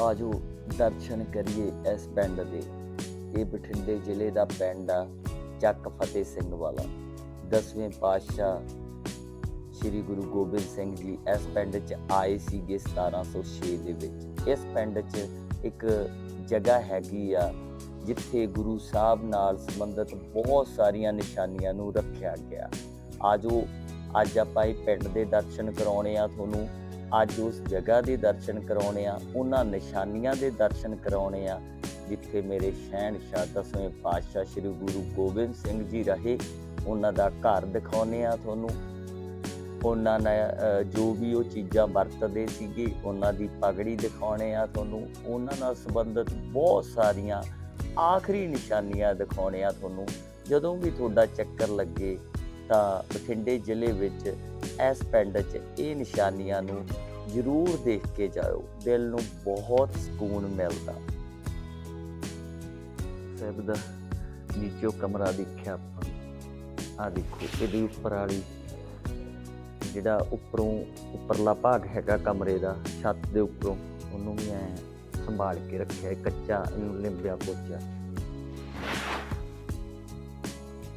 ਆਜੋ ਦਰਸ਼ਨ ਕਰੀਏ ਇਸ ਪਿੰਡ ਦੇ। ਇਹ ਬਠਿੰਡੇ ਜ਼ਿਲ੍ਹੇ ਦਾ ਪਿੰਡ ਆ, ਚੱਕ ਫਤਿਹ ਸਿੰਘ ਵਾਲਾ। ਦਸਵੇਂ ਪਾਤਸ਼ਾਹ ਸ੍ਰੀ ਗੁਰੂ ਗੋਬਿੰਦ ਸਿੰਘ ਜੀ ਇਸ ਪਿੰਡ 'ਚ ਆਏ ਸੀਗੇ 1706 ਦੇ ਵਿੱਚ। ਇਸ ਪਿੰਡ 'ਚ ਇੱਕ ਜਗ੍ਹਾ ਹੈਗੀ ਆ, ਜਿੱਥੇ ਗੁਰੂ ਸਾਹਿਬ ਨਾਲ ਸੰਬੰਧਿਤ ਬਹੁਤ ਸਾਰੀਆਂ ਨਿਸ਼ਾਨੀਆਂ ਨੂੰ ਰੱਖਿਆ ਗਿਆ। ਆਜੋ, ਅੱਜ ਆਪਾਂ ਇਹ ਪਿੰਡ ਦੇ ਦਰਸ਼ਨ ਕਰਾਉਣੇ ਆ ਤੁਹਾਨੂੰ। ਅੱਜ ਉਸ ਜਗ੍ਹਾ ਦੇ ਦਰਸ਼ਨ ਕਰਾਉਣੇ ਆ, ਉਹਨਾਂ ਨਿਸ਼ਾਨੀਆਂ ਦੇ ਦਰਸ਼ਨ ਕਰਾਉਣੇ ਆ, ਜਿੱਥੇ ਮੇਰੇ ਸ਼ਹਿਨशाह ਦਸਵੇਂ ਪਾਤਸ਼ਾਹ ਸ੍ਰੀ ਗੁਰੂ ਗੋਬਿੰਦ ਸਿੰਘ ਜੀ ਰਹੇ, ਉਹਨਾਂ ਦਾ ਘਰ ਦਿਖਾਉਣੇ ਆ ਤੁਹਾਨੂੰ। ਉਹਨਾਂ ਨੇ ਜੋ ਵੀ ਉਹ ਚੀਜ਼ਾਂ ਵਰਤਦੇ ਸੀਗੇ, ਉਹਨਾਂ ਦੀ ਪਗੜੀ ਦਿਖਾਉਣੇ ਆ ਤੁਹਾਨੂੰ। ਉਹਨਾਂ ਨਾਲ ਸੰਬੰਧਿਤ ਬਹੁਤ ਸਾਰੀਆਂ ਆਖਰੀ ਨਿਸ਼ਾਨੀਆਂ ਦਿਖਾਉਣੇ ਆ ਤੁਹਾਨੂੰ। ਜਦੋਂ ਵੀ ਤੁਹਾਡਾ ਚੱਕਰ ਲੱਗੇ ਤਾਂ ਬਠਿੰਡੇ ਜ਼ਿਲ੍ਹੇ ਵਿੱਚ ਇਸ ਪਿੰਡ 'ਚ ਇਹ ਨਿਸ਼ਾਨੀਆਂ ਨੂੰ ਜ਼ਰੂਰ ਦੇਖ ਕੇ ਜਾਓ ਦਿਲ ਨੂੰ ਬਹੁਤ ਸਕੂਨ ਮਿਲਦਾ। ਸਾਹਿਬ ਦਾ ਨੀਚੋ ਕਮਰਾ ਦੇਖਿਆ ਆਪਾਂ। ਆ ਦੇਖੋ, ਇਹਦੀ ਉੱਪਰ ਵਾਲੀ, ਜਿਹੜਾ ਉੱਪਰੋਂ ਉੱਪਰਲਾ ਭਾਗ ਹੈਗਾ ਕਮਰੇ ਦਾ, ਛੱਤ ਦੇ ਉੱਪਰੋਂ, ਉਹਨੂੰ ਵੀ ਐ ਸੰਭਾਲ ਕੇ ਰੱਖਿਆ ਕੱਚਾ, ਇਹਨੂੰ ਲਿੰਬਿਆ ਪੋਚਿਆ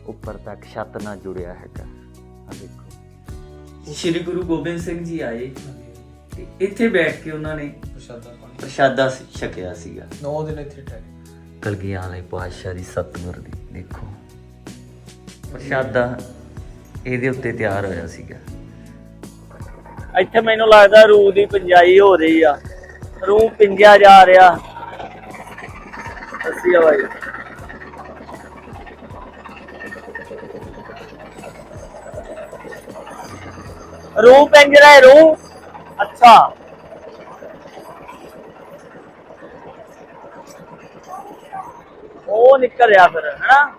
ਉੱਪਰ ਤੱਕ ਛੱਤ ਨਾਲ ਜੁੜਿਆ ਹੈਗਾ। ਆ ਦੇਖੋ। ਸ਼੍ਰੀ ਗੁਰੂ ਗੋਬਿੰਦ ਸਿੰਘ ਜੀ ਆਏ। ਤੇ ਇੱਥੇ ਬੈਠ ਕੇ ਉਹਨਾਂ ਨੇ ਪ੍ਰਸ਼ਾਦਾ ਪਾਣੀ। ਪ੍ਰਸ਼ਾਦਾ ਛਕਿਆ ਸੀਗਾ। 9 ਦਿਨ ਇੱਥੇ ਠਹਿਰੇ। ਕਲਗੀਆਂ ਵਾਲੇ ਪਾਤਸ਼ਾਹ ਦੀ ਸਤਿਗੁਰ ਦੀ ਦੇਖੋ। ਪ੍ਰਸ਼ਾਦਾ ਇਹਦੇ ਉੱਤੇ ਤਿਆਰ ਹੋਇਆ ਸੀਗਾ। ਇੱਥੇ ਮੈਨੂੰ ਲੱਗਦਾ ਰੂਹ ਦੀ ਪੰਜਾਈ ਹੋ ਰਹੀ ਆ। ਰੂਹ ਪਿੰਜਿਆ ਜਾ ਰਿਹਾ। ਅਸੀਂ ਆਵਾਜ਼ ਰੂ ਪਿੰਜ ਰਿਹਾ ਹੈ, ਰੂਹ। ਅੱਛਾ। ਉਹ ਨਿਕਲ ਰਿਹਾ ਫਿਰ ਹੈਨਾ?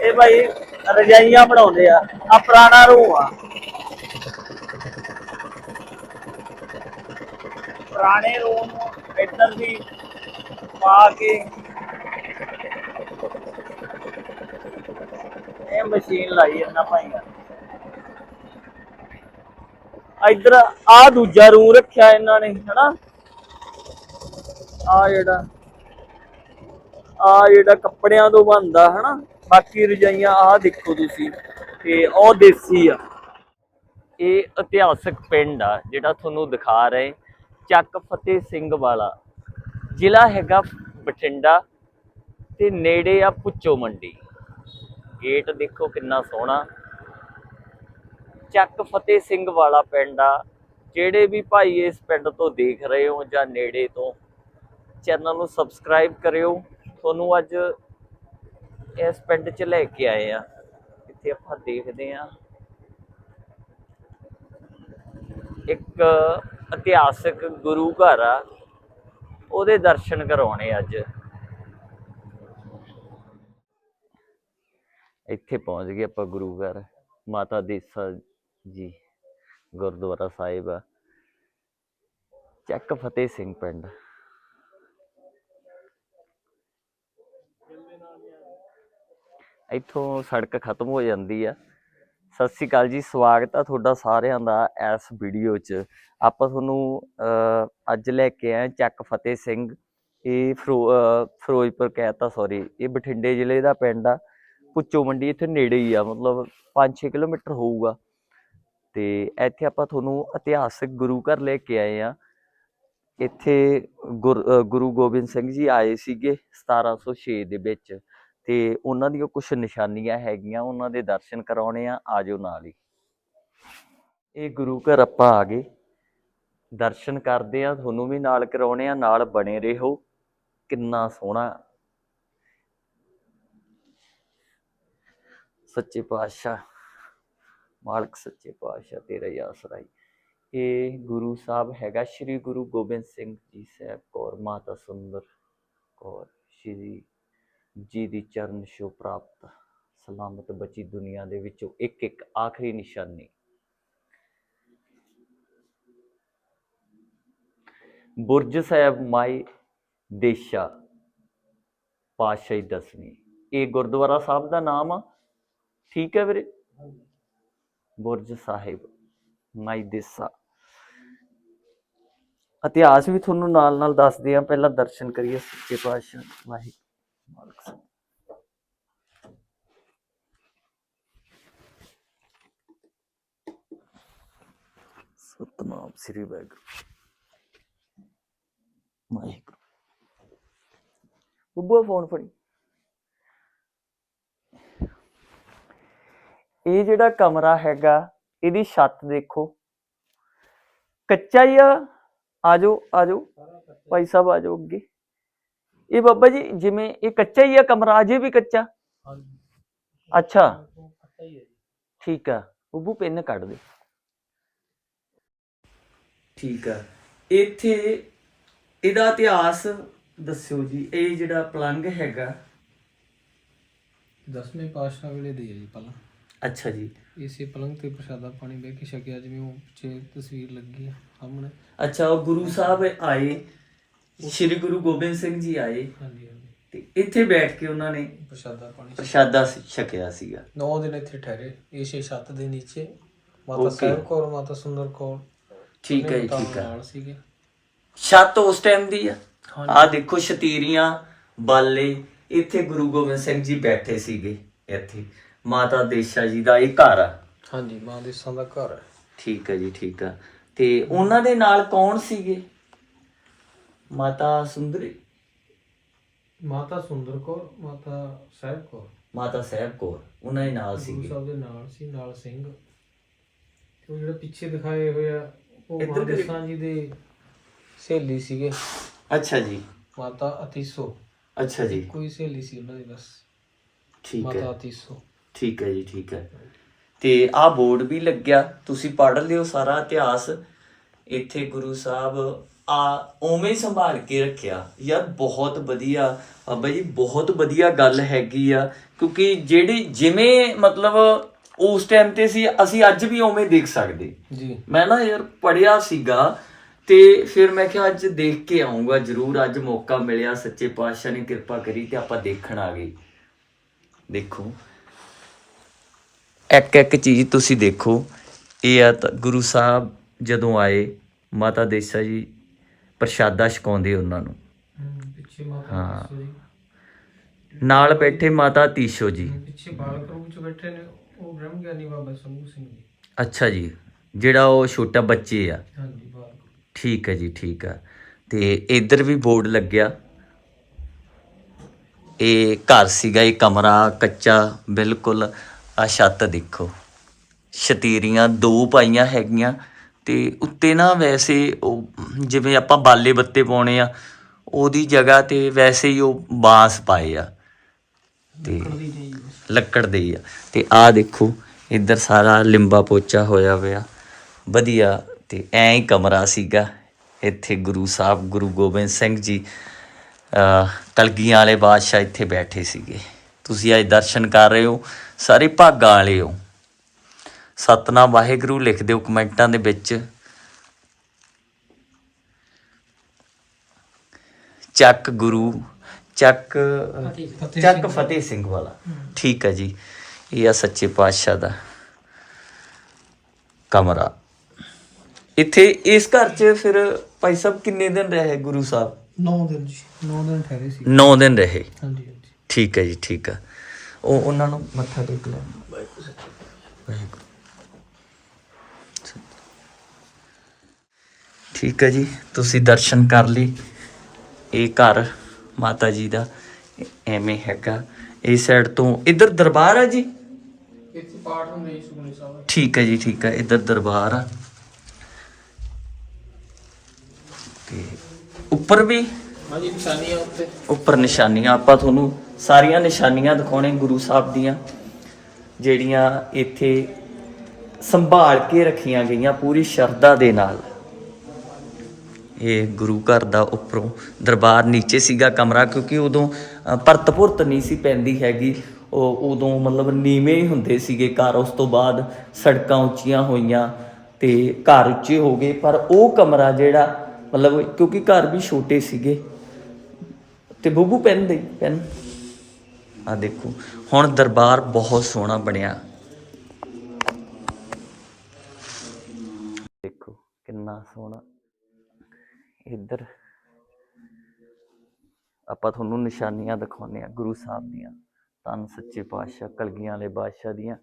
ਇਹ ਭਾਈ ਰਜਾਈਆਂ ਬਣਾਉਂਦੇ ਆ ਆ ਪੁਰਾਣਾ ਰੂਹ ਆ। ਪੁਰਾਣੇ ਰੂਹ ਨੂੰ ਇੱਧਰ ਦੀ ਪਾ ਕੇ ਇਹ ਮਸ਼ੀਨ ਲਾਈ ਇਹਨਾਂ ਭਾਈਆਂ ਇੱਧਰ ਆ ਦੂਜਾ ਰੂ ਰੱਖਿਆ ਇਹਨਾਂ ਨੇ, ਹਨਾ? ਆ ਜਿਹੜਾ ਆ ਜਿਹੜਾ ਕੱਪੜਿਆਂ ਤੋਂ ਬਣਦਾ, ਹਨਾ? ਬਾਕੀ ਰਜਾਈਆਂ ਆ ਦੇਖੋ ਤੁਸੀਂ, ਤੇ ਉਹ ਦੇਸੀ ਆ। ਇਹ ਇਤਿਹਾਸਕ ਪਿੰਡ ਆ, ਜਿਹੜਾ ਤੁਹਾਨੂੰ ਦਿਖਾ ਰਹੇ, ਚੱਕ ਫਤਿਹ ਸਿੰਘ ਵਾਲਾ। ਜ਼ਿਲ੍ਹਾ ਹੈਗਾ ਬਠਿੰਡਾ, ਤੇ ਨੇੜੇ ਆ ਪੁੱਚੋ ਮੰਡੀ। ਗੇਟ ਦੇਖੋ ਕਿੰਨਾ ਸੋਹਣਾ। ਚੱਕ ਫਤਿਹ ਸਿੰਘ ਵਾਲਾ ਪਿੰਡ ਆ। ਜਿਹੜੇ ਵੀ ਭਾਈ ਇਸ ਪਿੰਡ ਤੋਂ ਦੇਖ ਰਹੇ ਹੋ ਜਾਂ ਨੇੜੇ ਤੋਂ, ਚੈਨਲ ਨੂੰ ਸਬਸਕ੍ਰਾਈਬ ਕਰਿਓ। ਤੁਹਾਨੂੰ ਅੱਜ ਇਸ ਪਿੰਡ 'ਚ ਲੈ ਕੇ ਆਏ ਆ। ਇੱਥੇ ਆਪਾਂ ਦੇਖਦੇ ਆ। ਇੱਕ ਇਤਿਹਾਸਕ ਗੁਰੂ ਘਰ ਆ। ਉਹਦੇ ਦਰਸ਼ਨ ਕਰਾਉਣੇ ਅੱਜ। ਇੱਥੇ ਪਹੁੰਚ ਗਏ ਆਪਾਂ ਗੁਰੂ ਘਰ ਮਾਤਾ ਦੇਸਾ ਜੀ ਗੁਰਦੁਆਰਾ ਸਾਹਿਬ ਆ। ਚੱਕ ਫਤਿਹ ਸਿੰਘ ਪਿੰਡ। ਇੱਥੋਂ ਸੜਕ ਖਤਮ ਹੋ ਜਾਂਦੀ ਆ। ਸਤਿ ਸ਼੍ਰੀ ਅਕਾਲ ਜੀ ਸਵਾਗਤ ਆ ਤੁਹਾਡਾ ਸਾਰਿਆਂ ਦਾ ਇਸ ਵੀਡੀਓ 'ਚ। ਆਪਾਂ ਤੁਹਾਨੂੰ ਅੱਜ ਲੈ ਕੇ ਆਏ ਚੱਕ ਫਤਿਹ ਸਿੰਘ। ਇਹ ਫਿਰੋ- ਅਹ, ਫਿਰੋਜ਼ਪੁਰ ਕਹਿਤਾ ਸੌਰੀ ਇਹ ਬਠਿੰਡੇ ਜ਼ਿਲ੍ਹੇ ਦਾ ਪਿੰਡ ਆ। ਪੁੱਚੋ ਮੰਡੀ, ਇੱਥੇ ਨੇੜੇ ਹੀ ਆ, ਮਤਲਬ 5-6 ਕਿਲੋਮੀਟਰ ਹੋਊਗਾ। ਤੇ ਇੱਥੇ ਆਪਾਂ ਤੁਹਾਨੂੰ ਇਤਿਹਾਸਕ ਗੁਰੂ ਘਰ ਲੈ ਕੇ ਆਏ ਆ ਇੱਥੇ ਗੁਰ- ਗੁਰੂ ਗੋਬਿੰਦ ਸਿੰਘ ਜੀ ਆਏ ਸੀਗੇ 1706 ਦੇ ਵਿੱਚ। ਤੇ ਉਹਨਾਂ ਦੀਆਂ ਕੁਝ ਨਿਸ਼ਾਨੀਆਂ ਹੈਗੀਆਂ, ਉਹਨਾਂ ਦੇ ਦਰਸ਼ਨ ਕਰਾਉਣੇ ਆ, ਆਜੋ ਨਾਲ ਹੀ। ਇਹ ਗੁਰੂ ਘਰ ਆਪਾਂ ਆ ਗਏ। ਦਰਸ਼ਨ ਕਰਦੇ ਆ, ਤੁਹਾਨੂੰ ਵੀ ਨਾਲ ਕਰਾਉਣੇ ਆ, ਨਾਲ ਬਣੇ ਰਹੋ। ਕਿੰਨਾ ਸੋਹਣਾ ਸੱਚੇ ਪਾਤਸ਼ਾਹ, ਮਾਲਕ ਸੱਚੇ ਪਾਤਸ਼ਾਹ ਤੇਰਾ ਹੀ ਆਸਰਾ ਈ। ਇਹ ਗੁਰੂ ਸਾਹਿਬ ਹੈਗਾ ਸ੍ਰੀ ਗੁਰੂ ਗੋਬਿੰਦ ਸਿੰਘ ਜੀ ਸਾਹਿਬ ਕੌਰ, ਮਾਤਾ ਸੁੰਦਰ ਕੌਰ, ਸ਼੍ਰੀ ਜੀ ਦੀ ਚਰਨ ਛੋਹ ਪ੍ਰਾਪਤ, ਸਲਾਮਤ ਬਚੀ ਦੁਨੀਆ ਦੇ ਵਿੱਚੋਂ ਇੱਕ ਇੱਕ ਆਖਰੀ ਨਿਸ਼ਾਨੀ। ਬੁਰਜ ਸਾਹਿਬ ਮਾਈ ਦੇਸ਼ਾ ਪਾਤਸ਼ਾਹੀ ਦਸਵੀਂ। ਇਹ ਗੁਰਦੁਆਰਾ ਸਾਹਿਬ ਦਾ ਨਾਮ ਆ। ਠੀਕ ਹੈ ਵੀਰੇ? ਬੁਰਜ ਸਾਹਿਬ, ਮਾਈ ਦੇਸਾ। ਇਤਿਹਾਸ ਵੀ ਤੁਹਾਨੂੰ ਨਾਲ ਨਾਲ ਦੱਸਦੇ ਆ ਪਹਿਲਾਂ ਦਰਸ਼ਨ ਕਰੀਏ ਸੱਚੇ ਪਾਤਸ਼ਾਹ ਵਾਹਿਗੁਰੂ ਮਾਲਕ ਸਾਹਿਬ। ਸਤਨਾਮ ਸ੍ਰੀ ਵਾਹਿਗੁਰੂ ਵਾਹਿਗੁਰੂ ਬੱਬੂ ਫੋਨ ਫੜੀ। ਇਹ ਜਿਹੜਾ ਕਮਰਾ ਹੈਗਾ ਇਹਦੀ ਛੱਤ ਦੇਖੋ। ਕੱਚਾ ਹੀ ਆ। ਆਜੋ ਆਜੋ। ਭਾਈ ਸਾਹਿਬ ਆਜੋ ਅੱਗੇ। ਇਹ ਬਾਬਾ ਜੀ ਜਿਵੇਂ ਇਹ ਕੱਚਾ ਹੀ ਆ ਕਮਰਾ ਅਜੇ ਵੀ ਕੱਚਾ? ਹਾਂਜੀ। ਅੱਛਾ। ਪਤਾ ਹੀ ਹੈ ਜੀ। ਠੀਕ ਆ। ਬੱਬੂ ਪੈਨ ਕੱਢ ਦੇ। ਠੀਕ ਆ। ਇੱਥੇ ਇਹਦਾ ਇਤਿਹਾਸ ਦੱਸਿਓ ਜੀ। ਇਹ ਜਿਹੜਾ ਪਲੰਗ ਹੈਗਾ। ਦਸਵੇਂ ਪਾਤਸ਼ਾਹ ਵੇਲੇ ਦੀ ਹੈ ਜੀ ਪਹਿਲਾਂ। ਅੱਛਾ ਜੀ। ਇਸੇ ਪਲੰਗ ਤੇ ਪ੍ਰਸ਼ਾਦਾ ਪਾਣੀ ਬਹਿ ਕੇ ਛਕਿਆ ਜਿਵੇਂ ਉਹ ਪਿੱਛੇ ਤਸਵੀਰ ਲੱਗੀ ਹੈ ਸਾਹਮਣੇ। ਅੱਛਾ ਉਹ ਗੁਰੂ ਸਾਹਿਬ ਆਏ ਸ੍ਰੀ ਗੁਰੂ ਗੋਬਿੰਦ ਸਿੰਘ ਜੀ ਆਏ ਹਾਂਜੀ ਹਾਂਜੀ। ਤੇ ਇੱਥੇ ਬੈਠ ਕੇ ਉਹਨਾਂ ਨੇ ਪ੍ਰਸ਼ਾਦਾ ਪਾਣੀ ਪ੍ਰਸ਼ਾਦਾ ਛਕਿਆ ਸੀਗਾ। 9 ਦਿਨ ਇੱਥੇ ਠਹਿਰੇ ਇਸੇ ਛੱਤ ਦੇ ਨੀਚੇ। ਮਾਤਾ Okay. ਸਾਹਿਬ ਕੌਰ ਮਾਤਾ ਸੁੰਦਰ ਕੌਰ। ਠੀਕ ਹੈ ਜੀ ਠੀਕ ਹੈ। ਨਾਲ ਸੀਗੇ। ਛੱਤ ਉਸ ਟਾਈਮ ਦੀ ਆ। ਹਾਂਜੀ। ਆ ਦੇਖੋ ਸ਼ਤੀਰੀਆਂ ਬਾਲੇ ਇੱਥੇ ਗੁਰੂ ਗੋਬਿੰਦ ਸਿੰਘ ਜੀ ਬੈਠੇ ਸੀਗੇ ਇੱਥੇ। ਮਾਤਾ ਦੇਸ਼ਾ ਜੀ ਦਾ ਇਹ ਘਰ ਆ। ਹਾਂਜੀ ਮਾਂ ਦੇ ਸਾਂ ਦਾ ਘਰ ਹੈ ਠੀਕ ਹੈ ਜੀ ਠੀਕ ਆ। ਤੇ ਉਹਨਾਂ ਦੇ ਨਾਲ ਕੌਣ ਸੀਗੇ? ਮਾਤਾ ਸੁੰਦਰੀ? ਮਾਤਾ ਸੁੰਦਰ ਕੌਰ ਮਾਤਾ ਸਾਹਿਬ ਕੌਰ। ਮਾਤਾ ਸਾਹਿਬ ਕੌਰ ਉਹਨਾਂ ਦੇ ਨਾਲ ਗੁਰੂ ਸੀਗੇ। ਸਾਹਿਬ ਦੇ ਨਾਲ ਸੀ ਨਾਲ ਸਿੰਘ। ਤੇ ਉਹ ਜਿਹੜਾ ਪਿੱਛੇ ਦਿਖਾਏ ਹੋਏ ਆ ਉਹ ਇੱਧਰ ਮਹਾਂਦੇ ਕਰੀ। ਸਾਂ ਜੀ ਦੇ ਸਹੇਲੀ ਸੀਗੇ। ਅੱਛਾ ਜੀ। ਮਾਤਾ ਅਤੀਸੋ। ਅੱਛਾ ਜੀ। ਕੋਈ ਸਹੇਲੀ ਸੀ ਉਹਨਾਂ ਦੀ ਬਸ। ਠੀਕ ਹੈ। ਮਾਤਾ ਅਤੀਸੋ। ਠੀਕ ਹੈ ਜੀ ਠੀਕ ਹੈ। ਤੇ ਆਹ ਬੋਰਡ ਵੀ ਲੱਗਿਆ ਤੁਸੀਂ ਪੜ੍ਹ ਲਿਓ ਸਾਰਾ ਇਤਿਹਾਸ। ਇੱਥੇ ਗੁਰੂ ਸਾਹਿਬ ਆ ਉਵੇਂ ਸੰਭਾਲ ਕੇ ਰੱਖਿਆ। ਯਾਰ ਬਹੁਤ ਵਧੀਆ ਬਾਬਾ ਜੀ ਬਹੁਤ ਵਧੀਆ ਗੱਲ ਹੈਗੀ ਆ ਕਿਉਂਕਿ ਜਿਹੜੀ ਜਿਵੇਂ ਮਤਲਬ ਉਸ ਟਾਈਮ ਤੇ ਸੀ ਅਸੀਂ ਅੱਜ ਵੀ ਉਵੇਂ ਦੇਖ ਸਕਦੇ। ਜੀ। ਮੈਂ ਨਾ ਯਾਰ ਪੜਿਆ ਸੀਗਾ ਤੇ ਫਿਰ ਮੈਂ ਕਿਹਾ ਅੱਜ ਦੇਖ ਕੇ ਆਉਂਗਾ ਜਰੂਰ ਅੱਜ ਮੌਕਾ ਮਿਲਿਆ ਸੱਚੇ ਪਾਤਸ਼ਾਹ ਨੇ ਕਿਰਪਾ ਕਰੀ ਤੇ ਆਪਾਂ ਦੇਖਣ ਆ ਗਏ। ਦੇਖੋ। ਇੱਕ ਇੱਕ ਚੀਜ਼ ਤੁਸੀਂ ਦੇਖੋ। ਇਹ ਆ ਤਾਂ ਗੁਰੂ ਸਾਹਿਬ ਜਦੋਂ ਆਏ ਮਾਤਾ ਦੇਸਾ ਜੀ ਪ੍ਰਸ਼ਾਦਾ ਛਕਾਉਂਦੇ ਉਹਨਾਂ ਨੂੰ। ਹਮ, ਪਿੱਛੇ ਮਾਤਾ ਹਾਂ। ਜੀ। ਨਾਲ ਬੈਠੇ ਮਾਤਾ ਤੀਸ਼ੋ ਜੀ। ਪਿੱਛੇ ਬਾਲਕ ਰੂਪ ਚ ਬੈਠੇ ਨੇ ਉਹ ਬ੍ਰਹਮ ਗਿਆਨੀ ਬਾਬਾ ਸੰਗੂ ਸਿੰਘ ਜੀ। ਅੱਛਾ ਜੀ ਜਿਹੜਾ ਉਹ ਛੋਟਾ ਬੱਚੇ ਆ। ਹਾਂਜੀ ਬਾਲਕ ਠੀਕ ਹੈ ਜੀ ਠੀਕ ਆ ਤੇ ਇੱਧਰ ਵੀ ਬੋਰਡ ਲੱਗਿਆ। ਇਹ ਘਰ ਸੀਗਾ ਇਹ ਕਮਰਾ ਕੱਚਾ ਬਿਲਕੁਲ ਆ ਛੱਤ ਦੇਖੋ। ਛਤੀਰੀਆਂ ਦੋ ਪਾਈਆਂ ਹੈਗੀਆਂ ਤੇ ਉੱਤੇ ਨਾ ਵੈਸੇ ਉਹ ਜਿਵੇਂ ਆਪਾਂ ਬਾਲੇ ਬੱਤੇ ਪਾਉਣੇ ਆ ਉਹਦੀ ਜਗ੍ਹਾ ਤੇ ਵੈਸੇ ਹੀ ਉਹ ਬਾਂਸ ਪਾਏ ਆ। ਤੇ ਲੱਕੜ ਦੀ ਹੀ ਆ। ਤੇ ਆਹ ਦੇਖੋ ਇੱਧਰ ਸਾਰਾ ਲਿੰਬਾ ਪੋਚਾ ਹੋਇਆ ਹੋਇਆ। ਵਧੀਆ ਤੇ ਐਂ ਹੀ ਕਮਰਾ ਸੀਗਾ। ਇੱਥੇ ਗੁਰੂ ਸਾਹਿਬ ਗੁਰੂ ਗੋਬਿੰਦ ਸਿੰਘ ਜੀ ਕਲਗੀਆਂ ਵਾਲੇ ਬਾਦਸ਼ਾਹ ਇੱਥੇ ਬੈਠੇ ਸੀਗੇ। ਤੁਸੀਂ ਅੱਜ ਦਰਸ਼ਨ ਕਰ ਰਹੇ ਹੋ ਸਾਰੇ ਭਾਗਾਂ ਵਾਲੇ ਹੋ। ਸਤਨਾਮ ਵਾਹਿਗੁਰੂ ਲਿਖ ਦਿਓ ਕਮੈਂਟਾਂ ਦੇ ਵਿੱਚ। ਚੱਕ ਗੁਰੂ ਚੱਕ ਚੱਕ। ਫਤਿਹ ਸਿੰਘ ਵਾਲਾ। ਠੀਕ ਹੈ ਜੀ ਇਹ ਆ ਸੱਚੇ ਪਾਤਸ਼ਾਹ ਦਾ ਕਮਰਾ। ਇੱਥੇ ਇਸ ਘਰ 'ਚ ਫਿਰ ਭਾਈ ਸਾਹਿਬ ਕਿੰਨੇ ਦਿਨ ਰਹੇ ਗੁਰੂ ਸਾਹਿਬ? 9 ਦਿਨ ਜੀ 9 ਦਿਨ ਠਹਿਰੇ ਸੀ। 9 ਦਿਨ ਰਹੇ। ਹਾਂਜੀ। ਠੀਕ ਹੈ ਜੀ ਠੀਕ ਹੈ। ਉਹ ਉਹਨਾਂ ਨੂੰ ਮੱਥਾ ਟੇਕ ਲੈ ਠੀਕ ਹੈ ਜੀ ਤੁਸੀਂ ਦਰਸ਼ਨ ਕਰ ਲਈ ਇਹ ਘਰ ਮਾਤਾ ਜੀ ਦਾ ਐਵੇਂ ਹੈਗਾ। ਇਸ ਸਾਈਡ ਤੋਂ ਇੱਧਰ ਦਰਬਾਰ ਹੈ ਜੀ? ਇੱਥੇ ਪਾਠ ਹੁੰਦੇ ਜੀ ਸੁਖਨੀ ਸਾਹਿਬ। ਠੀਕ ਹੈ ਜੀ ਠੀਕ ਹੈ ਇੱਧਰ ਦਰਬਾਰ ਆ। ਤੇ ਉੱਪਰ ਵੀ? ਹਾਂਜੀ ਨਿਸ਼ਾਨੀਆਂ ਉੱਤੇ। ਉੱਪਰ ਨਿਸ਼ਾਨੀਆਂ ਆਪਾਂ ਤੁਹਾਨੂੰ ਸਾਰੀਆਂ ਨਿਸ਼ਾਨੀਆਂ ਦਿਖਾਉਣੇ ਗੁਰੂ ਸਾਹਿਬ ਦੀਆਂ ਜਿਹੜੀਆਂ ਇੱਥੇ ਸੰਭਾਲ ਕੇ ਰੱਖੀਆਂ ਗਈਆਂ ਪੂਰੀ ਸ਼ਰਧਾ ਦੇ ਨਾਲ। ਇਹ ਗੁਰੂ ਘਰ ਦਾ ਉੱਪਰੋਂ ਦਰਬਾਰ ਨੀਚੇ ਸੀਗਾ ਕਮਰਾ ਕਿਉਂਕਿ ਉਦੋਂ ਅ, ਭਰਤ ਭੁਰਤ ਨਹੀਂ ਸੀ ਪੈਂਦੀ ਹੈਗੀ। ਉਹ ਉਦੋਂ ਮਤਲਬ ਨੀਵੇਂ ਹੀ ਹੁੰਦੇ ਸੀਗੇ ਘਰ ਉਸ ਤੋਂ ਬਾਅਦ ਸੜਕਾਂ ਉੱਚੀਆਂ ਹੋਈਆਂ ਤੇ ਘਰ ਉੱਚੇ ਹੋ ਗਏ। ਪਰ ਉਹ ਕਮਰਾ ਜਿਹੜਾ ਮਤਲਬ ਕਿਉਂਕਿ ਘਰ ਵੀ ਛੋਟੇ ਸੀਗੇ ਤੇ ਬੁੱਬੂ ਪੈਨ ਦੇ ਪੈਨ। ਆ ਦੇਖੋ। ਹੁਣ ਦਰਬਾਰ ਬਹੁਤ ਸੋਹਣਾ ਬਣਿਆ। ਦੇਖੋ ਕਿੰਨਾ ਸੋਹਣਾ। ਇੱਧਰ ਆਪਾਂ ਤੁਹਾਨੂੰ ਨਿਸ਼ਾਨੀਆਂ ਦਿਖਾਉਂਦੇ ਆ ਗੁਰੂ ਸਾਹਿਬ ਦੀਆਂ ਤਨ ਸੱਚੇ ਪਾਤਸ਼ਾਹ ਕਲਗੀਆਂ ਵਾਲੇ ਬਾਦਸ਼ਾਹ ਦੀਆਂ।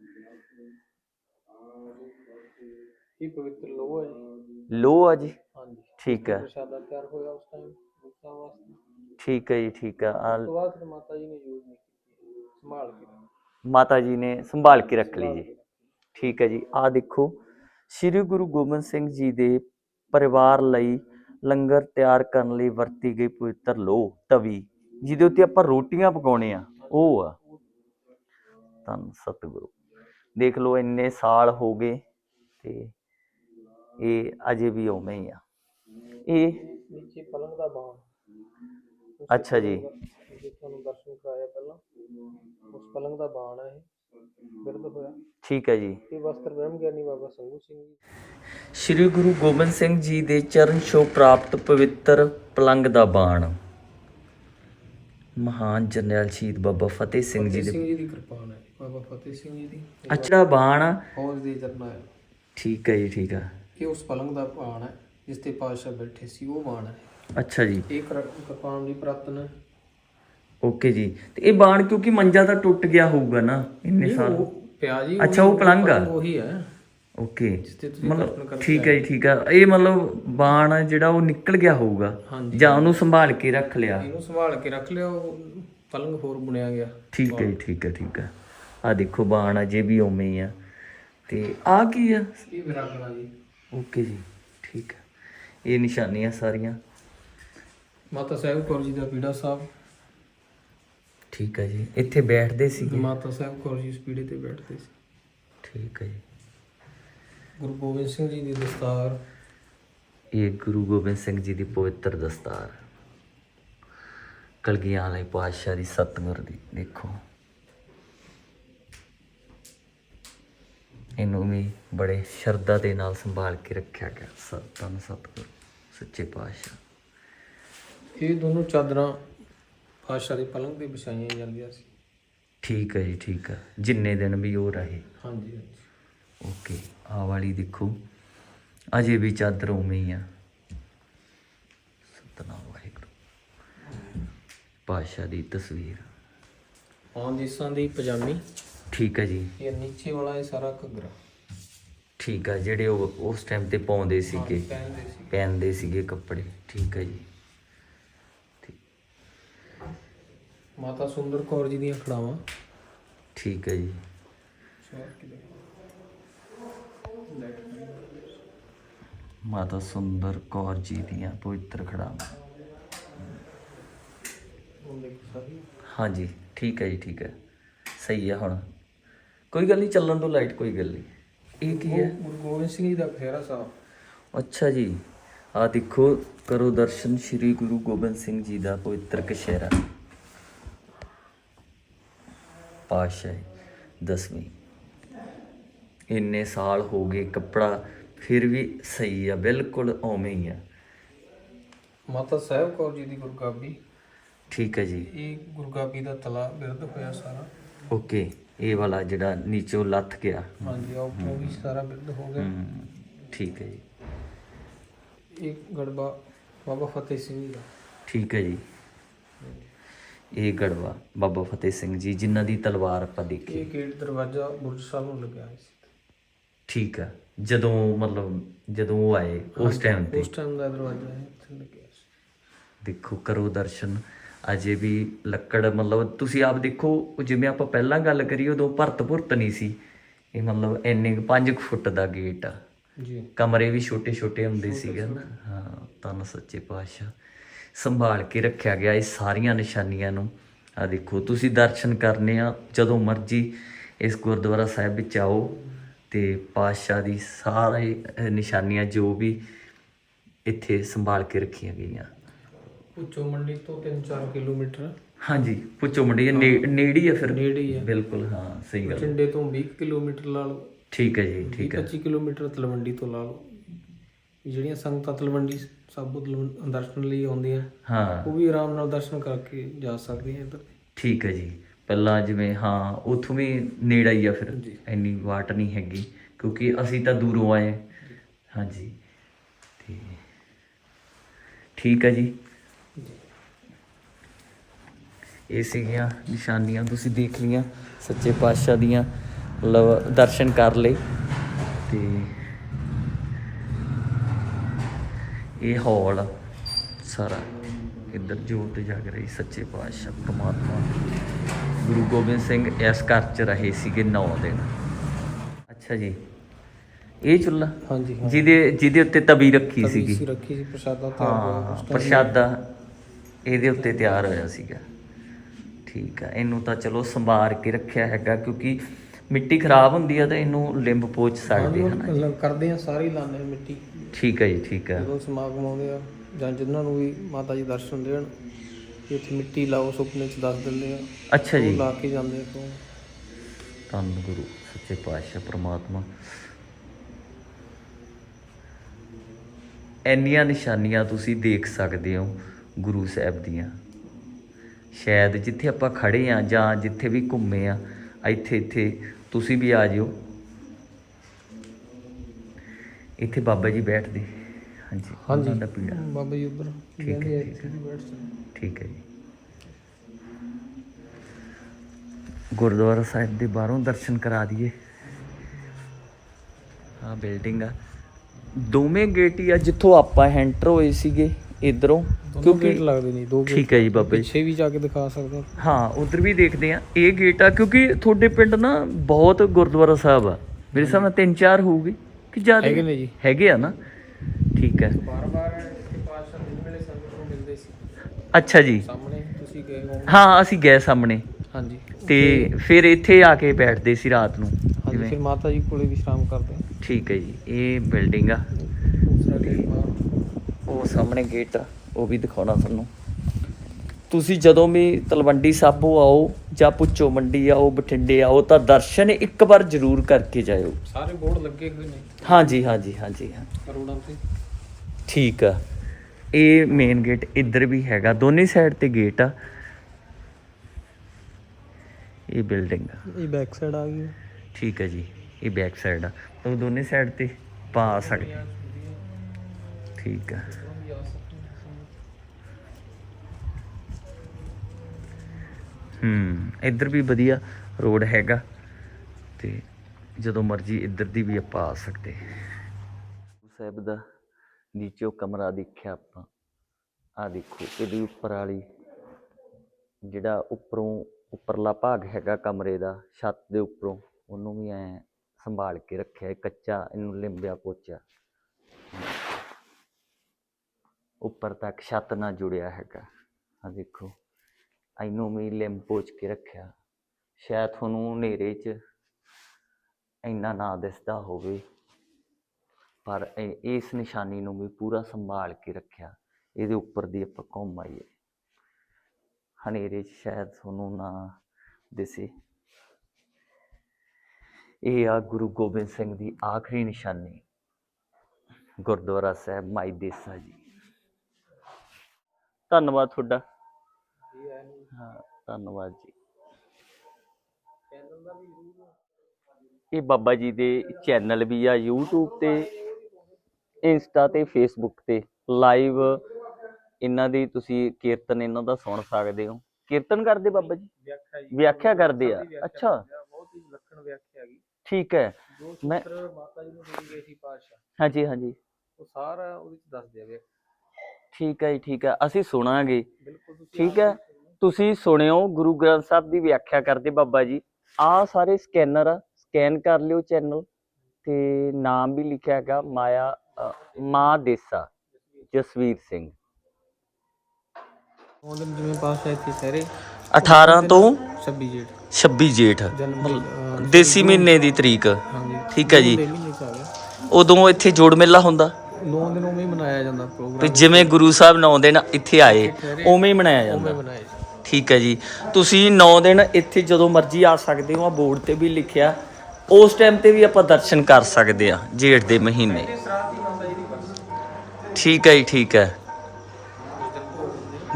ਇਹ ਪਵਿੱਤਰ ਲੋਹ ਹੈ ਜੀ? ਲੋ ਆ ਜੀ? ਹਾਂਜੀ। ਠੀਕ ਹੈ। ਪ੍ਰਸ਼ਾਦਾ ਤਿਆਰ ਹੋਇਆ ਉਸ ਟਾਈਮ ਠੀਕ ਹੈ ਜੀ ਠੀਕ ਹੈ। ਫਿਰ ਮਾਤਾ ਜੀ ਨੇ ਯੂਜ਼ ਨਹੀਂ ਸੰਭਾਲ ਕੇ। ਮਾਤਾ ਜੀ ਨੇ ਸੰਭਾਲ ਕੇ ਰੱਖ ਲਈ ਜੀ। ਠੀਕ ਹੈ ਜੀ। ਆਹ ਦੇਖੋ ਸ੍ਰੀ ਗੁਰੂ ਗੋਬਿੰਦ ਸਿੰਘ ਜੀ ਦੇ ਪਰਿਵਾਰ ਲਈ ਲੰਗਰ ਤਿਆਰ ਕਰਨ ਲਈ ਵਰਤੀ ਗਈ ਪਵਿੱਤਰ ਲੋਹ ਤਵੀ ਜਿਹਦੇ ਉੱਤੇ ਆਪਾਂ ਰੋਟੀਆਂ ਪਕਾਉਣੇ ਆ। ਉਹ ਆ। ਧੰਨ ਸਤਿਗੁਰੂ। ਦੇਖ ਲਓ ਇੰਨੇ ਸਾਲ ਹੋ ਗਏ ਤੇ ਇਹ ਅਜੇ ਵੀ ਉਵੇਂ ਹੀ ਆ। ਇਹ ਨੀਚੇ ਪਲੰਗ ਦਾ ਬਾਣ ਅੱਛਾ ਜੀ। ਜੇ ਤੁਹਾਨੂੰ ਦਰਸ਼ਨ ਕਰਾਇਆ ਪਹਿਲਾਂ ਉਸ ਪਲੰਗ ਦਾ ਬਾਣ ਹੈ ਇਹ ਬਿਰਧ ਹੋਇਆ। ਠੀਕ ਹੈ ਜੀ। ਇਹ ਵਸਤਰ ਬ੍ਰਹਮ ਗਿਆਨੀ ਬਾਬਾ ਸੰਗੂ ਸਿੰਘ ਜੀ। ਸ੍ਰੀ ਗੁਰੂ ਗੋਬਿੰਦ ਸਿੰਘ ਜੀ ਦੇ ਚਰਨ ਛੋਹ ਪ੍ਰਾਪਤ ਪਵਿੱਤਰ ਪਲੰਗ ਦਾ ਬਾਣ। ਮਹਾਨ ਜਰਨੈਲ ਸ਼ਹੀਦ ਬਾਬਾ ਫਤਿਹ ਸਿੰਘ ਜੀ ਫਤਿਹ ਦੇ ਸਿੰਘ ਜੀ ਦੀ ਕਿਰਪਾਨ ਹੈ ਬਾਬਾ ਫਤਿਹ ਸਿੰਘ ਜੀ ਦੀ। ਅੱਛਾ ਬਾਣ ਆ। ਫੌਜ ਦੇ ਚਰਨਾ ਹੈ ਠੀਕ ਹੈ ਜੀ ਠੀਕ ਹੈ। ਇਹ ਉਸ ਪਲੰਗ ਦਾ ਬਾਣ ਹੈ ਜਿਸ ਤੇ ਪਾਤਸ਼ਾਹ ਬੈਠੇ ਸੀ ਉਹ ਬਾਣ ਹੈ। ਅੱਛਾ ਜੀ। ਇਹ ਕਿਰ- ਕਿਰਪਾਨ ਦੀ ਪ੍ਰਾਤਨ ਹੈ। ਓਕੇ ਜੀ। ਤੇ ਇਹ ਬਾਣ ਕਿਉਂਕਿ ਮੰਜਾ ਤਾਂ ਟੁੱਟ ਗਿਆ ਹੋਊਗਾ ਨਾ ਇੰਨੇ ਸਾਲ। ਪਿਆ ਜੀ ਅੱਛਾ, ਉਹ ਪਲੰਗ ਆ। ਉਹੀ ਹੈ। ਓਕੇ। ਮਤਲਬ ਠੀਕ ਹੈ ਜੀ ਠੀਕ ਹੈ ਇਹ ਮਤਲਬ ਬਾਣ ਆ ਜਿਹੜਾ ਉਹ ਨਿਕਲ ਗਿਆ ਹੋਊਗਾ। ਜਾਂ ਉਹਨੂੰ ਸੰਭਾਲ ਕੇ ਰੱਖ ਲਿਆ। ਇਹਨੂੰ ਸੰਭਾਲ ਕੇ ਰੱਖ ਲਿਆ ਉਹ ਪਲੰਗ ਹੋਰ ਬੁਣਿਆ ਗਿਆ। ਠੀਕ ਹੈ ਜੀ ਠੀਕ ਹੈ ਠੀਕ ਹੈ। ਆ ਦੇਖੋ ਬਾਣ ਅਜੇ ਵੀ ਉਵੇਂ ਹੀ ਆ। ਤੇ ਆ ਕੀ ਆ? ਇਹ ਵਿਰਾਗਣਾ ਜੀ। ਓਕੇ ਜੀ ਠੀਕ ਹੈ। ਇਹ ਨਿਸ਼ਾਨੀਆਂ ਸਾਰੀਆਂ। ਮਾਤਾ ਸਾਹਿਬ ਕੌਰ ਜੀ ਦਾ ਪੀੜਾ ਸਾਹਿਬ। ਠੀਕ ਹੈ ਜੀ। ਇੱਥੇ ਬੈਠਦੇ ਸੀਗੇ। ਮਾਤਾ ਸਾਹਿਬ ਕੌਰ ਜੀ ਇਸ ਪੀੜੇ ਤੇ ਬੈਠਦੇ ਸੀ। ਠੀਕ ਹੈ ਜੀ। ਗੁਰੂ ਗੋਬਿੰਦ ਸਿੰਘ ਜੀ ਦੀ ਦਸਤਾਰ। ਇਹ ਗੁਰੂ ਗੋਬਿੰਦ ਸਿੰਘ ਜੀ ਦੀ ਪਵਿੱਤਰ ਦਸਤਾਰ। ਕਲਗੀਆਂ ਵਾਲੇ ਪਾਤਸ਼ਾਹ ਦੀ ਸਤਿਗੁਰ ਦੀ ਦੇਖੋ। ਇਹਨੂੰ ਵੀ ਬੜੇ ਸ਼ਰਧਾ ਦੇ ਨਾਲ ਸੰਭਾਲ ਕੇ ਰੱਖਿਆ ਗਿਆ। ਸਤਨ ਸਤਿਗੁਰ ਸੱਚੇ ਪਾਤਸ਼ਾਹ। ਇਹ ਦੋਨੋਂ ਚਾਦਰਾਂ ਪਾਤਸ਼ਾਹ ਦੇ ਪਲੰਗ ਤੇ ਵਿਛਾਈਆਂ ਜਾਂਦੀਆਂ ਸੀ। ਠੀਕ ਹੈ ਜੀ ਠੀਕ ਹੈ। ਜਿੰਨੇ ਦਿਨ ਵੀ ਉਹ ਰਹੇ। ਹਾਂਜੀ ਹਾਂਜੀ। ਓਕੇ ਆ ਵਾਲੀ ਦੇਖੋ। ਅਜੇ ਵੀ ਚਾਦਰ ਉਵੇਂ ਹੀ ਆ। ਸਤਨਾਮ ਵਾਹਿਗੁਰੂ। ਪਾਸ਼ਾ ਦੀ ਤਸਵੀਰ। ਹਾਂ ਦੇਸਾਂ ਦੀ ਪਜਾਮੀ। ਠੀਕ ਹੈ ਜੀ। ਇਹ ਨੀਚੇ ਵਾਲਾ ਇਹ ਸਾਰਾ ਘੱਗਰਾ। ਠੀਕ ਆ ਜਿਹੜੇ ਉਹ ਉਸ ਟਾਈਮ ਤੇ ਪਾਉਂਦੇ ਸੀਗੇ। ਪਹਿਨਦੇ ਸੀਗੇ ਕੱਪੜੇ। ਠੀਕ ਹੈ ਜੀ। ਮਾਤਾ ਸੁੰਦਰ ਕੌਰ ਜੀ ਦੀਆਂ ਖੜਾਵਾਂ ਠੀਕ ਹੈ ਜੀ। ਮਾਤਾ ਸੁੰਦਰ ਕੌਰ ਜੀ ਦੀਆਂ ਪਵਿੱਤਰ ਖੜਾਵਾਂ ਹਾਂਜੀ ਠੀਕ ਹੈ ਜੀ ਠੀਕ ਹੈ। ਸਹੀ ਹੈ ਹੁਣ। ਕੋਈ ਗੱਲ ਨਹੀਂ ਚੱਲਣ ਤੋਂ ਲਾਈਟ ਕੋਈ ਗੱਲ ਨਹੀਂ। ਇਹ ਕੀ ਹੈ? ਗੁਰੂ ਗੋਬਿੰਦ ਸਿੰਘ ਜੀ ਦਾ ਫੇਰਾ ਸਾਹਿਬ। ਅੱਛਾ ਜੀ। ਆ ਦੇਖੋ ਕਰੋ ਦਰਸ਼ਨ ਸ੍ਰੀ ਗੁਰੂ ਗੋਬਿੰਦ ਸਿੰਘ ਜੀ ਦਾ ਪਵਿੱਤਰ ਕਸ਼ਹਿਰਾ ਪਾਤਸ਼ਾਹੀ ਦਸਵੀਂ। ਇੰਨੇ ਸਾਲ ਹੋ ਗਏ ਕੱਪੜਾ ਫਿਰ ਵੀ ਸਹੀ ਆ ਬਿਲਕੁਲ ਉਵੇਂ ਹੀ ਆ। ਮਾਤਾ ਸਾਹਿਬ ਕੌਰ ਜੀ ਦੀ ਗੁਰਗਾਬੀ ਠੀਕ ਹੈ ਜੀ। ਇਹ ਗੁਰਗਾਬੀ ਦਾ ਤਲਾ ਬਿਰਧ ਹੋਇਆ ਸਾਰਾ। ਓਕੇ ਇਹ ਵਾਲਾ ਜਿਹੜਾ ਨੀਚੋਂ ਲੱਥ ਗਿਆ। ਹਾਂਜੀ ਉੱਪਰੋਂ ਵੀ ਸਾਰਾ ਬਿਰਧ ਹੋ ਗਿਆ। ਹਮ, ਠੀਕ ਹੈ ਜੀ। ਇਹ ਗੜਬਾ ਬਾਬਾ ਫਤਿਹ ਸਿੰਘ ਜੀ ਦਾ। ਠੀਕ ਹੈ ਜੀ। ਇਹ ਗੜਵਾ ਬਾਬਾ ਫਤਿਹ ਸਿੰਘ ਜੀ ਜਿਨ੍ਹਾਂ ਦੀ ਤਲਵਾਰ ਆਪਾਂ ਦੇਖੀ। ਇਹ ਗੇਟ ਦਰਵਾਜ਼ਾ ਬੁਰਜ ਸਾਹਿਬ ਨੂੰ ਲੱਗਿਆ ਹੋਇਆ ਸੀ। ਠੀਕ ਆ। ਜਦੋਂ ਮਤਲਬ ਜਦੋਂ ਉਹ ਆਏ ਉਸ ਟਾਈਮ ਤੇ। ਉਸ ਟਾਈਮ ਦਾ ਦਰਵਾਜ਼ਾ ਹੈ ਇੱਥੇ ਲੱਗਿਆ ਸੀ। ਦੇਖੋ ਕਰੋ ਦਰਸ਼ਨ। ਅਜੇ ਵੀ ਲੱਕੜ ਮਤਲਬ ਤੁਸੀਂ ਆਪ ਦੇਖੋ ਉਹ ਜਿਵੇਂ ਆਪਾਂ ਪਹਿਲਾਂ ਗੱਲ ਕਰੀ ਉਦੋਂ ਭਰਤ ਭੁਰਤ ਨਹੀਂ ਸੀ। ਇਹ ਮਤਲਬ ਇੰਨੇ 5 ਫੁੱਟ ਦਾ ਗੇਟ ਆ। ਜੀ। ਕਮਰੇ ਵੀ ਛੋਟੇ ਛੋਟੇ ਹੁੰਦੇ ਸੀਗੇ ਨਾ। ਹਾਂ ਤਨ ਸੱਚੇ ਪਾਤਸ਼ਾਹ। ਸੰਭਾਲ ਕੇ ਰੱਖਿਆ ਗਿਆ ਇਹ ਸਾਰੀਆਂ ਨਿਸ਼ਾਨੀਆਂ ਨੂੰ। ਆ ਦੇਖੋ ਤੁਸੀਂ ਦਰਸ਼ਨ ਕਰਨੇ ਆ ਜਦੋਂ ਮਰਜ਼ੀ ਇਸ ਗੁਰਦੁਆਰਾ ਸਾਹਿਬ ਵਿੱਚ ਆਓ ਤੇ ਪਾਤਸ਼ਾਹ ਦੀ ਸਾਰੇ ਨਿਸ਼ਾਨੀਆਂ ਜੋ ਵੀ ਇੱਥੇ ਸੰਭਾਲ ਕੇ ਰੱਖੀਆਂ ਗਈਆਂ। ਪੁੱਚੋ ਮੰਡੀ ਤੋਂ 3-4 ਕਿਲੋਮੀਟਰ। ਹਾਂਜੀ ਪੁੱਛੋ ਮੰਡੀ ਨੇੜੇ ਹੀ ਆ ਫਿਰ। ਨੇੜੇ ਹੀ ਬਿਲਕੁਲ ਹਾਂ ਸਹੀ ਗੱਲ ਬਠਿੰਡੇ ਤੋਂ 20 ਕਿਲੋਮੀਟਰ ਲਾ ਲਓ। ਠੀਕ ਹੈ ਜੀ ਠੀਕ ਹੈ। 25 ਕਿਲੋਮੀਟਰ ਤਲਵੰਡੀ ਤੋਂ ਲਾ ਲਓ। ਜਿਹੜੀਆਂ ਸੰਗਤਾਂ ਤਲਵੰਡੀ ਸਾਬੋ ਤਲਵੰ- ਦਰਸ਼ਨ ਲਈ ਆਉਂਦੀਆਂ ਹਾਂ। ਉਹ ਵੀ ਆਰਾਮ ਨਾਲ ਦਰਸ਼ਨ ਕਰਕੇ ਜਾ ਸਕਦੀਆਂ ਇੱਧਰ। ਠੀਕ ਹੈ ਜੀ। ਪਹਿਲਾਂ ਜਿਵੇਂ ਹਾਂ ਉਥੋਂ ਵੀ ਨੇੜਾ ਹੀ ਆ ਫਿਰ। ਜੀ। ਇੰਨੀ ਵਾਟ ਨਹੀਂ ਹੈਗੀ ਕਿਉਂਕਿ ਅਸੀਂ ਤਾਂ ਦੂਰੋਂ ਆਏ। ਹਾਂਜੀ। ਤੇ ਠੀਕ ਹੈ ਜੀ। ਇਹ ਸੀਗੀਆਂ ਨਿਸ਼ਾਨੀਆਂ ਤੁਸੀਂ ਦੇਖ ਲਈਆਂ ਸੱਚੇ ਪਾਤਸ਼ਾਹ ਦੀਆਂ ਮਤਲਬ ਦਰਸ਼ਨ ਕਰ ਲਏ। ਤੇ ਇਹ ਹਾਲ ਸਾਰਾ ਇੱਧਰ ਜੋਤ ਜਗ ਰਹੀ ਸੱਚੇ ਪਾਤਸ਼ਾਹ ਪ੍ਰਮਾਤਮਾ। ਗੁਰੂ ਗੋਬਿੰਦ ਸਿੰਘ ਇਸ ਘਰ 'ਚ ਰਹੇ ਸੀਗੇ 9 ਦਿਨ। ਅੱਛਾ ਜੀ। ਇਹ ਚੁੱਲ੍ਹਾ? ਹਾਂਜੀ ਜਿਹਦੇ ਜਿਹਦੇ ਉੱਤੇ ਤਵੀ ਰੱਖੀ ਸੀਗੀ। ਸੀ ਰੱਖੀ ਸੀ ਪ੍ਰਸ਼ਾਦਾ ਤਿਆਰ। ਪ੍ਰਸ਼ਾਦਾ ਇਹਦੇ ਉੱਤੇ ਤਿਆਰ ਹੋਇਆ ਸੀਗਾ। ਠੀਕ ਆ ਇਹਨੂੰ ਤਾਂ ਚਲੋ ਸੰਭਾਰ ਕੇ ਰੱਖਿਆ ਹੈਗਾ ਕਿਉਂਕਿ ਮਿੱਟੀ ਖਰਾਬ ਹੁੰਦੀ ਆ ਤਾਂ ਇਹਨੂੰ ਲਿੰਬ ਪੋਚ ਸਕਦੇ ਹਾਂ, ਹਨ ਮਤਲਬ ਕਰਦੇ ਆ ਸਾਰੇ ਆ ਮਿੱਟੀ। ਠੀਕ ਹੈ ਜੀ ਠੀਕ ਹੈ ਜਦੋਂ ਸਮਾਗਮ ਆਉਂਦੇ ਆ ਜਾਂ ਜਿਨ੍ਹਾਂ ਨੂੰ ਵੀ ਮਾਤਾ ਜੀ ਦਰਸ਼ਨ ਦੇਣ ਕਿ ਇੱਥੇ ਮਿੱਟੀ ਲਾਓ ਸੁਪਨੇ 'ਚ ਦੱਸ ਦਿੰਦੇ ਆ। ਅੱਛਾ ਉਹ ਜੀ ਲਾ ਕੇ ਜਾਂਦੇ ਆ ਤੋਂ ਧੰਨ ਗੁਰੂ ਸੱਚੇ ਪਾਤਸ਼ਾਹ ਪ੍ਰਮਾਤਮਾ। ਇੰਨੀਆਂ ਨਿਸ਼ਾਨੀਆਂ ਤੁਸੀਂ ਦੇਖ ਸਕਦੇ ਹੋ ਗੁਰੂ ਸਾਹਿਬ ਦੀਆਂ। ਸ਼ਾਇਦ ਜਿੱਥੇ ਆਪਾਂ ਖੜੇ ਆ ਜਾਂ ਜਿੱਥੇ ਵੀ ਘੁੰਮੇ ਆ ਇੱਥੇ ਇੱਥੇ ਤੁਸੀਂ ਵੀ ਆ ਜਿਓ। ਇੱਥੇ ਬਾਬਾ ਜੀ ਬੈਠਦੇ। ਹਾਂਜੀ ਹਾਂਜੀ। ਉਹਨਾਂ ਦਾ ਪੀੜਾ। ਬਾਬਾ ਜੀ ਉੱਧਰ। ਠੀਕ ਹੈ, ਕਹਿੰਦੇ ਆ ਠੀਕ ਇੱਥੇ ਵੀ ਬੈਠ ਸਕਦੇ ਠੀਕ ਹੈ ਜੀ। ਗੁਰਦੁਆਰਾ ਸਾਹਿਬ ਦੇ ਬਾਹਰੋਂ ਦਰਸ਼ਨ ਕਰਾ ਦਈਏ। ਆ ਬਿਲਡਿੰਗ ਆ। ਦੋਵੇਂ ਗੇਟ ਹੀ ਆ ਜਿੱਥੋਂ ਆਪਾਂ ਐਂਟਰ ਹੋਏ ਸੀਗੇ। ਇਧਰੋਂ ਗੇਟ ਲੱਗਦੇ ਨਹੀਂ ਦੋ ਗੇਟ ਠੀਕ ਹੈ ਜੀ ਬਾਬਾ ਪਿੱਛੇ ਵੀ ਜਾ ਕੇ ਦਿਖਾ ਸਕਦੇ ਆ। ਹਾਂ ਉਧਰ ਵੀ ਦੇਖਦੇ ਆ ਇਹ ਗੇਟ ਆ ਕਿਉਂਕਿ ਤੁਹਾਡੇ ਪਿੰਡ ਨਾ ਬਹੁਤ ਗੁਰਦੁਆਰਾ ਸਾਹਿਬ ਆ। ਮੇਰੇ ਨਾਲ ਤਿੰਨ ਚਾਰ ਹੋਊਗੇ ਕਿ ਜ਼ਿਆਦਾ ਹੈਗੇ ਨੇ ਜੀ। ਹੈਗੇ ਆ ਨਾ? ਠੀਕ ਹੈ। ਬਾਰ-ਬਾਰ ਇੱਥੇ ਪਾਤਸ਼ਾਹ ਦਿਨ ਵੇਲੇ ਸੰਗਤ ਨੂੰ ਮਿਲਦੇ ਸੀ। ਅੱਛਾ ਜੀ। ਸਾਹਮਣੇ ਤੁਸੀਂ ਗਏ ਹੋ ਹਾਂ ਅਸੀਂ ਗਏ ਸਾਹਮਣੇ। ਹਾਂਜੀ। ਤੇ ਫਿਰ ਇੱਥੇ ਆ ਕੇ ਬੈਠਦੇ ਸੀ ਰਾਤ ਨੂੰ ਹਾਂਜੀ ਫਿਰ ਮਾਤਾ ਜੀ ਕੋਲੇ ਵਿਸ਼ਰਾਮ ਕਰਦੇ ਠੀਕ ਹੈ ਜੀ ਇਹ ਬਿਲਡਿੰਗ ਆ। ਉਹ ਸਾਹਮਣੇ ਗੇਟ ਆ ਉਹ ਵੀ ਦਿਖਾਉਣਾ ਤੁਹਾਨੂੰ। ਤੁਸੀਂ ਜਦੋਂ ਵੀ ਤਲਵੰਡੀ ਸਾਬੋ ਆਓ ਜਾਂ ਪੁੱਚੋ ਮੰਡੀ ਆਓ ਬਠਿੰਡੇ ਆਓ ਤਾਂ ਦਰਸ਼ਨ ਇੱਕ ਵਾਰ ਜ਼ਰੂਰ ਕਰਕੇ ਜਾਇਓ। ਸਾਰੇ ਬੋਰਡ ਲੱਗੇ ਹੋਏ ਨੇ? ਹਾਂਜੀ ਹਾਂਜੀ ਹਾਂਜੀ ਹਾਂ। ਰੋਡਾਂ ਤੇ? ਠੀਕ ਆ। ਇਹ ਮੇਨ ਗੇਟ ਇੱਧਰ ਵੀ ਹੈਗਾ ਦੋਨੇ ਸਾਈਡ ਤੇ ਗੇਟ ਆ। ਇਹ ਬਿਲਡਿੰਗ ਆ। ਇਹ ਬੈਕ ਸਾਈਡ ਆ ਗਈ। ਠੀਕ ਹੈ ਜੀ ਇਹ ਬੈਕ ਸਾਈਡ ਆ। ਤਾਂ ਉਹ ਦੋਨੇ ਸਾਈਡ ਤੇ ਪਾ ਸਕਦੇ। ਠੀਕ ਆ। ਹੂੰ, ਇੱਧਰ ਵੀ ਵਧੀਆ ਰੋਡ ਹੈਗਾ ਤੇ ਜਦੋਂ ਮਰਜ਼ੀ ਇੱਧਰ ਦੀ ਵੀ ਆਪਾਂ ਆ ਸਕਦੇ। ਸਾਹਿਬ ਦਾ ਨੀਚੇ ਕਮਰਾ ਦੇਖਿਆ ਆਪਾਂ। ਆ ਦੇਖੋ, ਇਹਦੀ ਉੱਪਰ ਵਾਲੀ ਜਿਹੜਾ ਉੱਪਰੋਂ ਉੱਪਰਲਾ ਭਾਗ ਹੈਗਾ ਕਮਰੇ ਦਾ, ਛੱਤ ਦੇ ਉੱਪਰੋਂ, ਉਹਨੂੰ ਵੀ ਐ ਸੰਭਾਲ ਕੇ ਰੱਖਿਆ ਕੱਚਾ, ਇਹਨੂੰ ਲਿੰਬਿਆ ਪੋਚਿਆ ਉੱਪਰ ਤੱਕ ਛੱਤ ਨਾਲ ਜੁੜਿਆ ਹੈਗਾ। ਆ ਦੇਖੋ। ਇਹਨੂੰ ਵੀ ਲਿੰਬ ਪੋਚ ਕੇ ਰੱਖਿਆ। ਸ਼ਾਇਦ ਤੁਹਾਨੂੰ ਹਨੇਰੇ 'ਚ ਇੰਨਾ ਨਾ ਦਿਸਦਾ ਹੋਵੇ। ਪਰ ਇਸ ਨਿਸ਼ਾਨੀ ਨੂੰ ਵੀ ਪੂਰਾ ਸੰਭਾਲ ਕੇ ਰੱਖਿਆ। ਇਹਦੇ ਉੱਪਰ ਦੀ ਆਪਾਂ ਘੁੰਮ ਆਈਏ। ਹਨੇਰੇ 'ਚ ਸ਼ਾਇਦ ਤੁਹਾਨੂੰ ਨਾ ਦਿਸੇ। ਇਹ ਆ ਗੁਰੂ ਗੋਬਿੰਦ ਸਿੰਘ ਦੀ ਆਖਰੀ ਨਿਸ਼ਾਨੀ। ਗੁਰਦੁਆਰਾ ਸਾਹਿਬ ਮਾਈ ਦੇਸਾ ਜੀ। ਧੰਨਵਾਦ ਤੁਹਾਡਾ। ਹਾਂ ਧੰਨਵਾਦ ਜੀ। ਇਹ ਬਾਬਾ ਜੀ ਦੇ ਚੈਨਲ ਵੀ ਆ YouTube ਤੇ ਇੰਸਟਾ ਤੇ ਫੇਸਬੁੱਕ ਤੇ। ਲਾਈਵ ਇਹਨਾਂ ਦੀ ਤੁਸੀਂ ਕੀਰਤਨ ਇਹਨਾਂ ਦਾ ਸੁਣ ਸਕਦੇ ਹੋ। ਕੀਰਤਨ ਕਰਦੇ ਬਾਬਾ ਜੀ? ਵਿਆਖਿਆ ਕਰਦੇ ਆ। ਅੱਛਾ। ਬਹੁਤ ਹੀ ਵਿਲੱਖਣ ਵਿਆਖਿਆ ਹੈਗੀ ਠੀਕ ਹੈ। ਮੈਂ- ਮਾਤਾ ਜੀ ਨੂੰ ਸੀ ਹਾਂਜੀ ਹਾਂਜੀ। ਉਹ ਸਾਰਾ ਉਹਦੇ ਚ ਦੱਸਦੇ ਆ ਵੇ ਠੀਕ ਹੈ ਜੀ ਠੀਕ ਹੈ। ਅਸੀਂ ਸੁਣਾਂਗੇ। ਠੀਕ ਹੈ। ਤੁਸੀਂ ਸੁਣਿਓ ਗੁਰੂ ਗ੍ਰੰਥ ਸਾਹਿਬ ਦੀ ਵਿਆਖਿਆ ਕਰਦੇ ਬਾਬਾ ਜੀ। ਆ ਸਾਰੇ ਸਕੈਨਰ ਆ ਸਕੈਨ ਕਰ ਲਿਓ ਚੈਨਲ ਤੇ ਨਾਮ ਵੀ ਲਿਖਿਆ ਹੈਗਾ ਮਾਇਆ ਮਾਂ ਦੇਸਾ ਜਸਵੀਰ ਸਿੰਘ। ਉਹਨਾਂ ਦਿਨ ਜਿਵੇਂ ਪਾਤਸ਼ਾਹ ਇੱਥੇ ਸਹਿਰੇ 18 ਤੋਂ 26 ਜੇਠ। 26 ਜੇਠ ਦੇਸੀ ਮਹੀਨੇ ਦੀ ਤਰੀਕ। ਠੀਕ ਹੈ ਜੀ। ਉਦੋਂ ਇੱਥੇ ਜੋੜ ਮੇਲਾ ਹੁੰਦਾ। ਨੌ ਦਿਨ ਉਵੇਂ ਹੀ ਮਨਾਇਆ ਜਾਂਦਾ ਤੇ ਪ੍ਰੋਗਰਾਮ ਜਿਵੇਂ ਗੁਰੂ ਸਾਹਿਬ 9 ਦਿਨ ਇੱਥੇ ਆਏ ਉਵੇਂ ਹੀ ਮਨਾਇਆ ਉਵੇਂ ਜਾਂਦਾ। ਠੀਕ ਹੈ ਜੀ। ਤੁਸੀਂ 9 ਦਿਨ ਇੱਥੇ ਜਦੋਂ ਮਰਜ਼ੀ ਆ ਸਕਦੇ ਹੋ, ਆ ਬੋਰਡ ਤੇ ਵੀ ਲਿਖਿਆ। ਉਸ ਟਾਈਮ ਤੇ ਵੀ ਆਪਾਂ ਦਰਸ਼ਨ ਕਰ ਸਕਦੇ ਆ ਜੇਠ ਦੇ ਮਹੀਨੇ। ਠੀਕ ਹੈ ਜੀ, ਠੀਕ ਹੈ।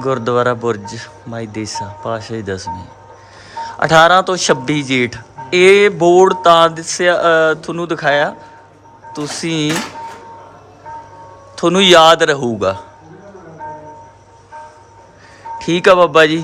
ਗੁਰਦੁਆਰਾ ਬੁਰਜ, ਮਾਈ ਦੇਸਾ ਪਾਸ਼ਾ ਦਸਵੀਂ 18 ਤੋਂ 26 ਜੇਠ। ਇਹ ਬੋਰਡ ਤਾਂ ਦੱਸਿਆ ਤੁਹਾਨੂੰ ਦਿਖਾਇਆ। ਤੁਸੀਂ, ਤੁਹਾਨੂੰ ਯਾਦ ਰਹੂਗਾ। ਠੀਕ ਆ ਬਾਬਾ ਜੀ।